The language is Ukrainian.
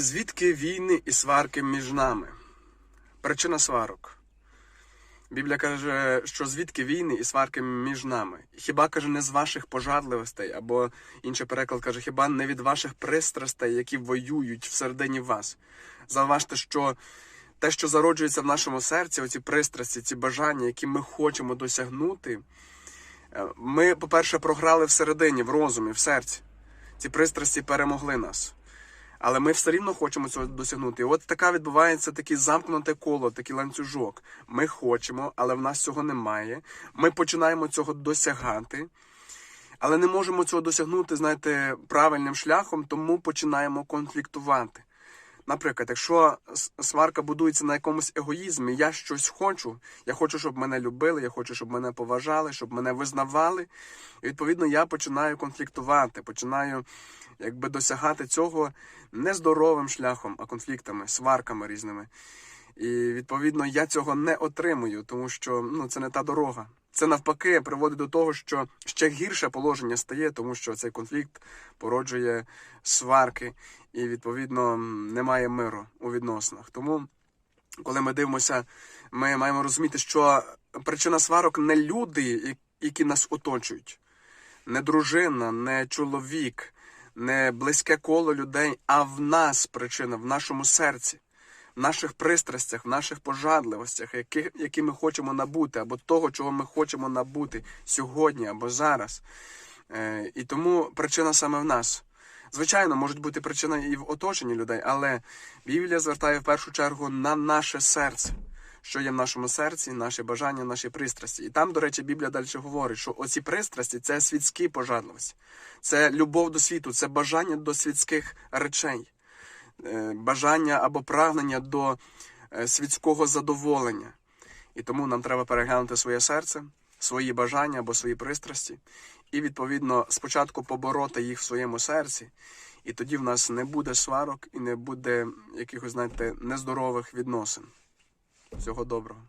Звідки війни і сварки між нами? Причина сварок. Біблія каже, що звідки війни і сварки між нами? Хіба каже, не з ваших пожадливостей, або інший переклад каже, хіба не від ваших пристрастей, які воюють всередині вас? Зауважте, що те, що зароджується в нашому серці, оці пристрасті, ці бажання, які ми хочемо досягнути, е, ми, по-перше, програли всередині, в розумі, в серці. Ці пристрасті перемогли нас. Але ми все рівно хочемо цього досягнути. І от така відбувається таке замкнуте коло, такий ланцюжок. Ми хочемо, але в нас цього немає. Ми починаємо цього досягати, але не можемо цього досягнути, знаєте, правильним шляхом, тому починаємо конфліктувати. Наприклад, якщо сварка будується на якомусь егоїзмі, я щось хочу, я хочу, щоб мене любили, я хочу, щоб мене поважали, щоб мене визнавали. І відповідно я починаю конфліктувати, починаю якби досягати цього не здоровим шляхом, а конфліктами, сварками різними. І відповідно я цього не отримую, тому що ну це не та дорога. Це навпаки приводить до того, що ще гірше положення стає, тому що цей конфлікт породжує сварки, і відповідно немає миру у відносинах. Тому, коли ми дивимося, ми маємо розуміти, що причина сварок не люди, які нас оточують, не дружина, не чоловік, не близьке коло людей, а в нас причина, в нашому серці, наших пристрастях, в наших пожадливостях, які, які ми хочемо набути, або того, чого ми хочемо набути сьогодні або зараз. Е, і тому причина саме в нас. Звичайно, можуть бути причини і в оточенні людей, але Біблія звертає в першу чергу на наше серце, що є в нашому серці, наші бажання, наші пристрасті. І там, до речі, Біблія далі говорить, що оці пристрасті це світські пожадливості, це любов до світу, це бажання до світських речей, бажання або прагнення до е, світського задоволення. І тому нам треба переглянути своє серце, свої бажання або свої пристрасті, і відповідно спочатку побороти їх в своєму серці, і тоді в нас не буде сварок і не буде якихось, знаєте, нездорових відносин. Всього доброго.